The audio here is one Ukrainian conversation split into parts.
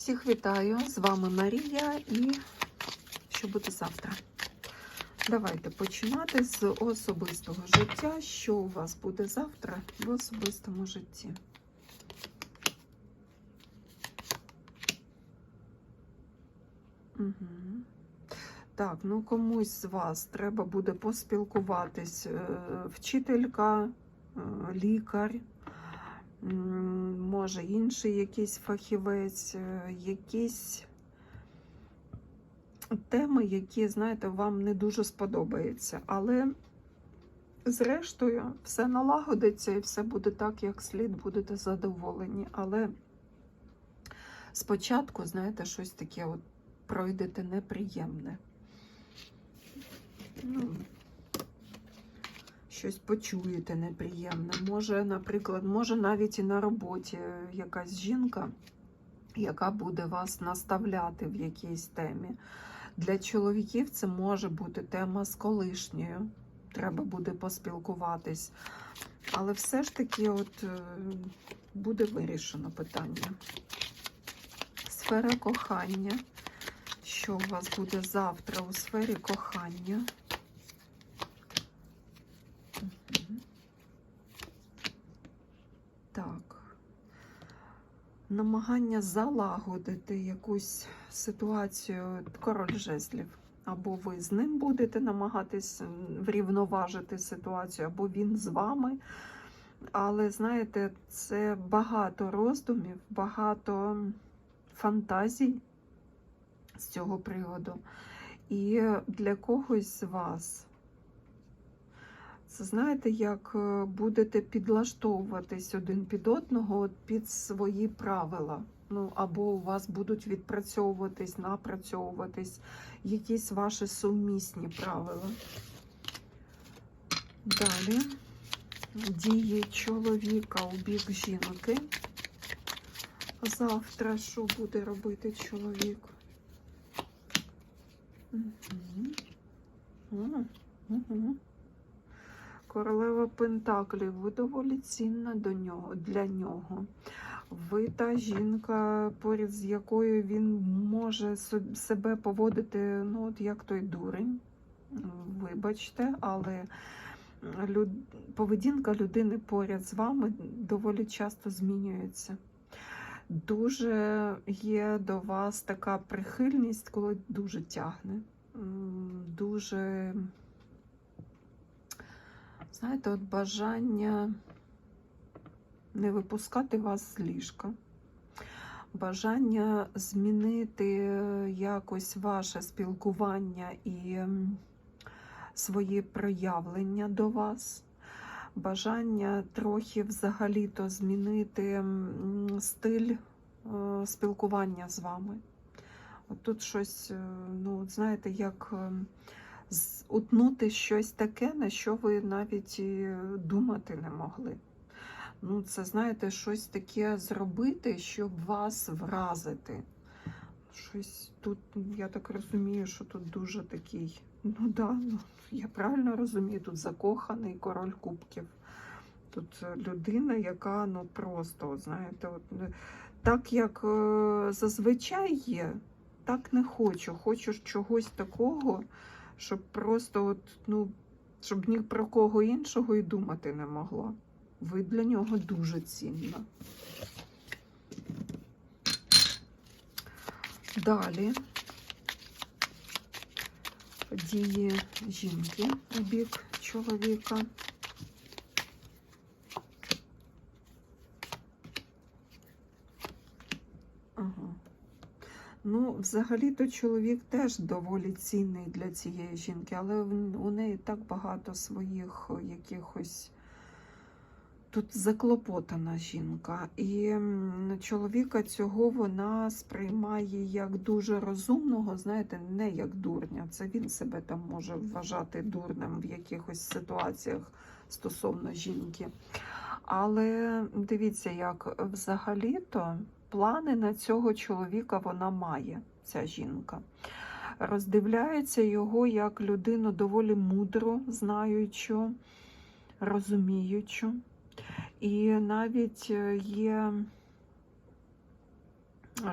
Всіх вітаю! З вами Марія і що буде завтра? Давайте починати з особистого життя. Що у вас буде завтра в особистому житті? Угу. Так, ну комусь з вас треба буде поспілкуватись. е, Вчителька, е, лікар, може інший якийсь фахівець, е, якісь теми, які, знаєте, вам не дуже сподобаються. Але зрештою все налагодиться і все буде так, як слід, будете задоволені. Але спочатку, знаєте, щось таке от пройдете неприємне. Ну, щось почуєте неприємне. Може, наприклад, може навіть і на роботі якась жінка, яка буде вас наставляти в якійсь темі. Для чоловіків це може бути тема з колишньою. Треба буде поспілкуватись. Але все ж таки, от е, буде вирішено питання. Сфера кохання. Що у вас буде завтра у сфері кохання? Мгм. Так. Намагання залагодити якусь ситуацію король жезлів. Або ви з ним будете намагатись врівноважити ситуацію, або він з вами. Але знаєте, це багато роздумів, багато фантазій з цього приводу. І для когось з вас знаєте, як е, будете підлаштовуватись один під одного під свої правила. Ну, або у вас будуть відпрацьовуватись, напрацьовуватись якісь ваші сумісні правила. Далі дії чоловіка у бік жінки. Завтра що буде робити чоловік? М, мгм. Королева Пентаклів, ви доволі цінна до нього, для нього. Ви та жінка, поряд з якою він може себе поводити, ну, от як той дурень. Вибачте, але люд... поведінка людини поряд з вами доволі часто змінюється. Дуже є до вас така прихильність, коли дуже тягне. Дуже, знаєте, от бажання не випускати вас з ліжка. Бажання змінити якось ваше спілкування і свої проявлення до вас. Бажання трохи взагалі-то змінити стиль е, спілкування з вами. От тут щось, е, ну, знаєте, як е, з- утнути щось таке, на що ви навіть і думати не могли. Ну, це, знаєте, щось таке зробити, щоб вас вразити. Щось тут, я так розумію, що тут дуже такий. Ну да, ну, я правильно розумію, тут закоханий король кубків. Тут е, людина, яка ну просто, знаєте, от, е, так як е, зазвичай є, так не хочу. Хочу чогось такого, щоб просто, от, ну, щоб ні про кого іншого і думати не могла. Ви для нього дуже цінна. Далі дії жінки у бік чоловіка. Ну, взагалі-то чоловік теж доволі цінний для цієї жінки, але у неї так багато своїх якихось. Тут заклопотана жінка, і чоловіка цього вона сприймає як дуже розумного, знаєте, не як дурня. Це він себе там може вважати дурним в якихось ситуаціях стосовно жінки. Але дивіться, як взагалі-то плани на цього чоловіка вона має, ця жінка. Роздивляється його як людину доволі мудру, знаючу, розуміючу. І навіть е, є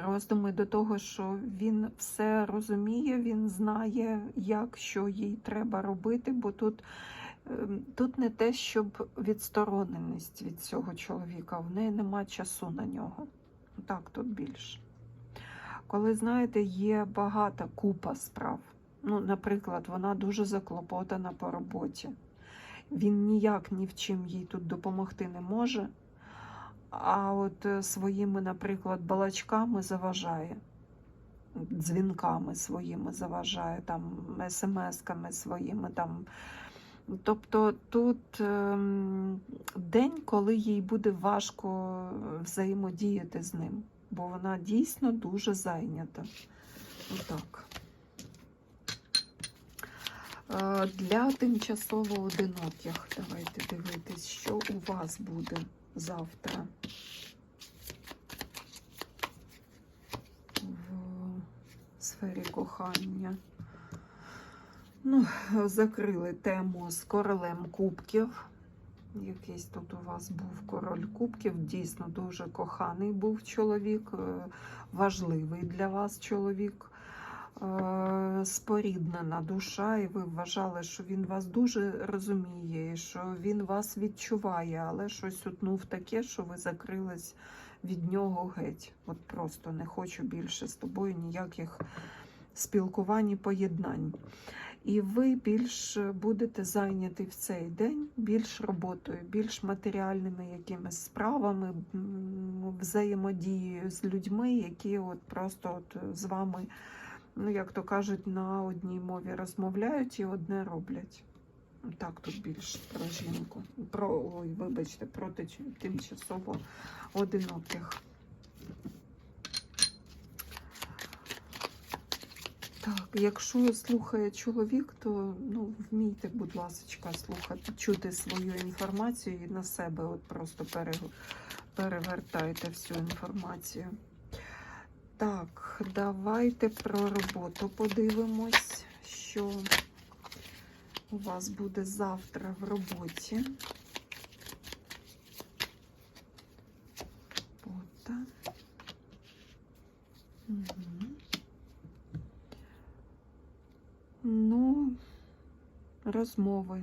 роздуми до того, що він все розуміє, він знає, як що їй треба робити, бо тут, ем, тут не те, щоб відстороненість від цього чоловіка, в неї нема часу на нього. Так, тут більше. Коли, знаєте, є багата купа справ. Ну, наприклад, вона дуже заклопотана по роботі. Він ніяк ні в чим їй тут допомогти не може. А от е, своїми, наприклад, балачками заважає, дзвінками своїми заважає, там, смс-ками своїми. Там. Тобто тут ем, день, коли їй буде важко взаємодіяти з ним, бо вона дійсно дуже зайнята. Отак. Е, Для тимчасово одиноких давайте дивитись, що у вас буде завтра в сфері кохання. Ну, закрили тему з королем кубків. Якийсь тут у вас був король кубків. Дійсно дуже коханий був чоловік, е, важливий для вас чоловік, е, споріднена душа, і ви вважали, що він вас дуже розуміє, що він вас відчуває, але щось утнув таке, що ви закрились від нього геть. От просто не хочу більше з тобою ніяких спілкувань і поєднань. І ви більш будете зайняті в цей день більш роботою, більш матеріальними якимись справами, взаємодією з людьми, які от просто от з вами, ну як то кажуть, на одній мові розмовляють і одне роблять. Так, тут більш про жінку. Про, ой, вибачте, проти тимчасово одиноких. Так, якщо слухає чоловік, то ну, вмійте, будь ласка, слухати, чути свою інформацію і на себе от просто пере, перевертайте всю інформацію. Так, давайте про роботу подивимось, що у вас буде завтра в роботі. Робота. Угу. Ну, розмови,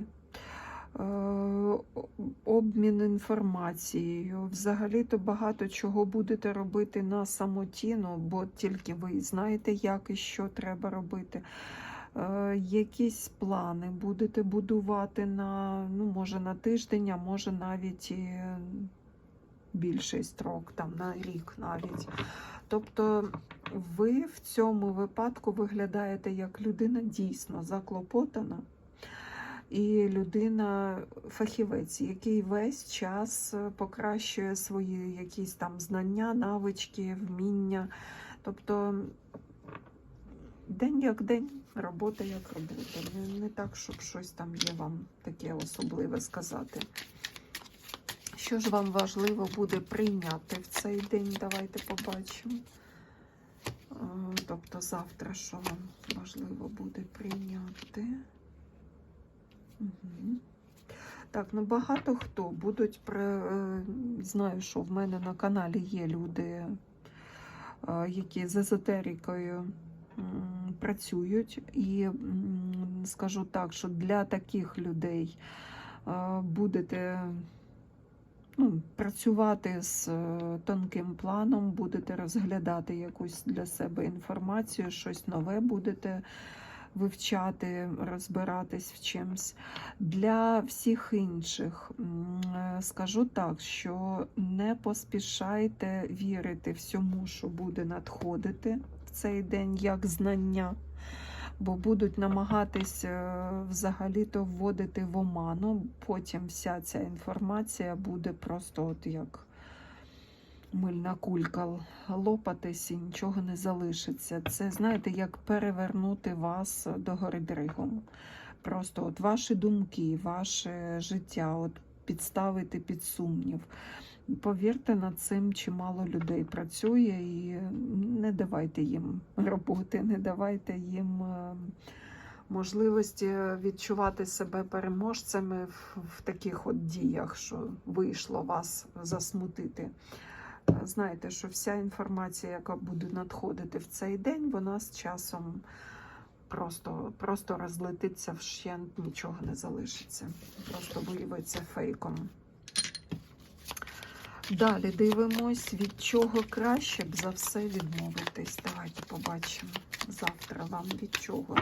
е, обмін інформацією. Взагалі-то багато чого будете робити на самоті, ну, бо тільки ви знаєте, як і що треба робити. Е, Якісь плани будете будувати на, ну, може, на тиждень, а може навіть і більший строк, там на рік навіть. Тобто ви в цьому випадку виглядаєте як людина дійсно заклопотана і людина фахівець, який весь час е, покращує свої якісь там знання, навички, вміння. Тобто день як день, робота як робота. Не, не так, щоб щось там є вам таке особливе сказати. Що ж вам важливо буде прийняти в цей день? Давайте побачимо. Е, Тобто завтра, що вам важливо буде прийняти. Так, ну багато хто будуть при... е, знаю, що в мене на каналі є люди, е, які з езотерикою працюють. І скажу так, що для таких людей е, будете ну, працювати з тонким планом, будете розглядати якусь для себе інформацію, щось нове будете вивчати, розбиратись в чимсь. Для всіх інших е, скажу так, що не поспішайте вірити всьому, що буде надходити в цей день як знання. Бо будуть намагатись е, взагалі-то вводити в оману. Потім вся ця інформація буде просто от як мильна кулька лопатись і нічого не залишиться. Це, знаєте, як перевернути вас до гори дригом. Просто от ваші думки, ваше життя, от підставити під сумнів. Повірте, над цим чимало людей працює і не давайте їм роботи, не давайте їм е, можливості відчувати себе переможцями в, в таких от діях, що вийшло вас засмутити. Е, Знайте, що вся інформація, яка буде надходити в цей день, вона з часом просто, просто розлетиться вщент, нічого не залишиться. Просто виявиться фейком. Далі дивимось, від чого краще б за все відмовитись. Давайте побачимо завтра вам від чого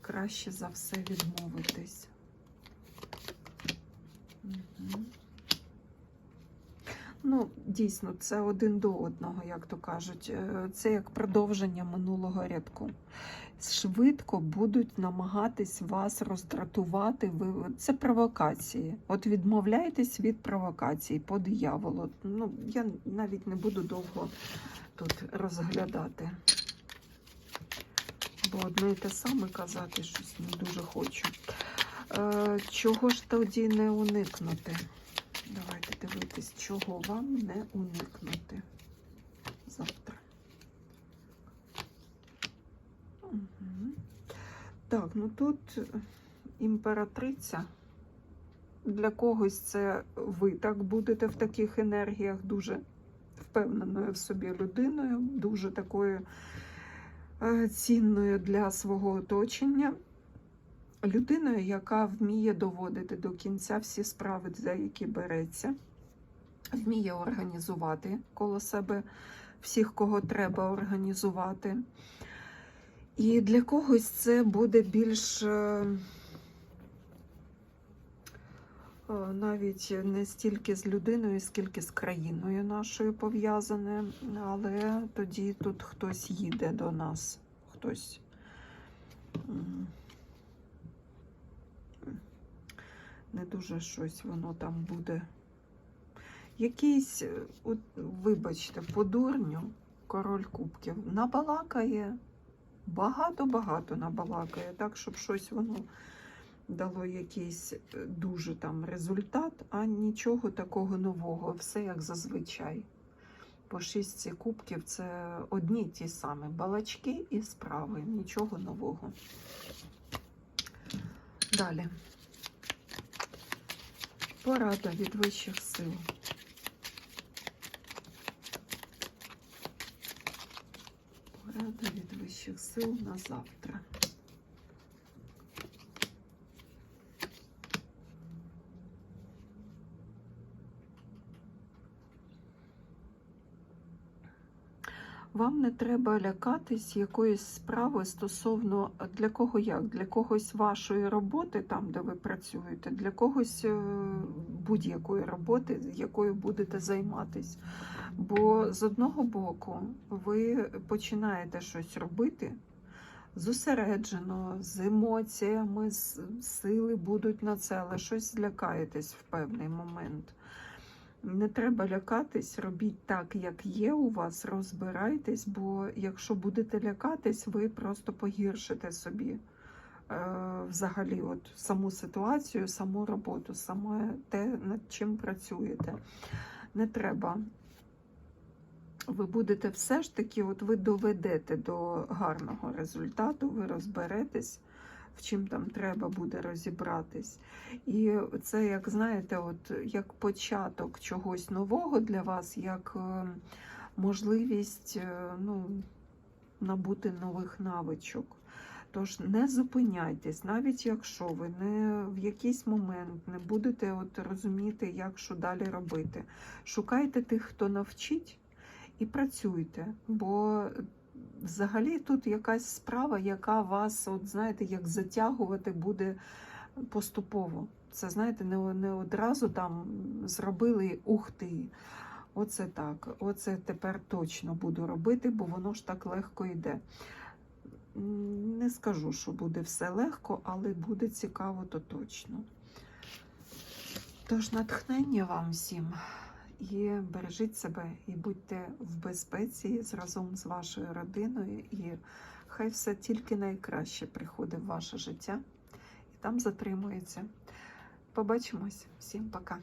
краще за все відмовитись. Мгм. Ну, дійсно, це один до одного, як то кажуть. Е, Це як продовження минулого рядку. Швидко будуть намагатись вас роздратувати. Ви це провокації. От відмовляйтесь від провокацій по дияволу. Ну, я навіть не буду довго тут розглядати. Бо одне і те саме казати щось не дуже хочу. Е, чого ж тоді не уникнути? Давайте дивитись, чого вам не уникнути завтра. Угу. Так, ну тут імператриця. Для когось це ви так будете в таких енергіях, дуже впевненою в собі людиною, дуже такою е, цінною для свого оточення. Людиною, яка вміє доводити до кінця всі справи, за які береться, вміє організувати коло себе всіх, кого треба організувати. І для когось це буде більш е, е, навіть не стільки з людиною, скільки з країною нашою пов'язане, але тоді тут хтось їде до нас, хтось. Не дуже щось воно там буде. Якийсь, е, от, вибачте, по дурню король кубків набалакає, багато-багато набалакає, так, щоб щось воно дало якийсь е, дуже там результат, а нічого такого нового, все як зазвичай. По шістці кубків це одні ті самі балачки і справи, нічого нового. Далі. Порада від вищих сил. Порада від вищих сил на завтра. Вам не треба лякатись якоїсь справи стосовно для кого як, для когось вашої роботи, там де ви працюєте, для когось е, будь-якої роботи, якою будете займатись. Бо з одного боку ви починаєте щось робити зосереджено, з емоціями, з сили будуть на це, але щось злякаєтесь в певний момент. Не треба лякатись, робіть так, як є у вас, розбирайтесь, бо якщо будете лякатись, ви просто погіршите собі е, взагалі от саму ситуацію, саму роботу, саме те, над чим працюєте. Не треба. Ви будете все ж таки, от ви доведете до гарного результату, ви розберетесь, в чим там треба буде розібратись. І це, як знаєте, от як початок чогось нового для вас, як е, можливість е, ну, набути нових навичок. Тож не зупиняйтесь, навіть якщо ви не в якийсь момент не будете от розуміти, як що далі робити. Шукайте тих, хто навчить, і працюйте, бо взагалі тут якась справа, яка вас, от знаєте, як затягувати буде поступово. Це, знаєте, не, не одразу там зробили ух ти. Оце так, оце тепер точно буду робити, бо воно ж так легко йде. Не скажу, що буде все легко, але буде цікаво, то точно. Тож натхнення вам всім і бережіть себе, і будьте в безпеці разом з вашою родиною, і хай все тільки найкраще приходить в ваше життя і там затримується. Побачимось. Всім пока.